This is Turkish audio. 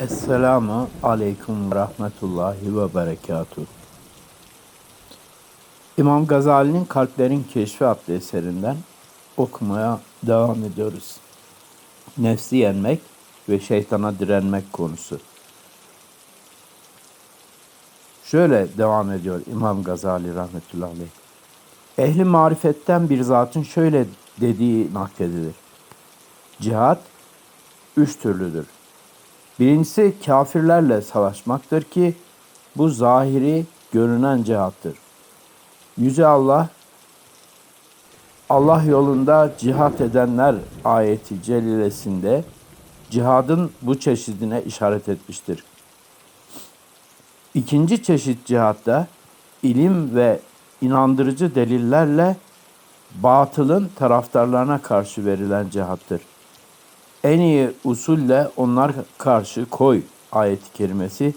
Esselamu Aleyküm ve Rahmetullahi ve Berekatuhu. İmam Gazali'nin Kalplerin Keşfi adlı eserinden okumaya devam ediyoruz. Nefsi yenmek ve şeytana direnmek konusu. Şöyle devam ediyor İmam Gazali rahmetullahi aleyh. Ehli marifetten bir zatın şöyle dediği nakledilir. Cihat üç türlüdür. Birincisi kafirlerle savaşmaktır ki bu zahiri görünen cihattır. Yüce Allah Allah yolunda cihat edenler ayeti celilesinde cihadın bu çeşidine işaret etmiştir. İkinci çeşit cihatta ilim ve inandırıcı delillerle batılın taraftarlarına karşı verilen cihattır. En iyi usulle onlar karşı koy ayet-i kerimesi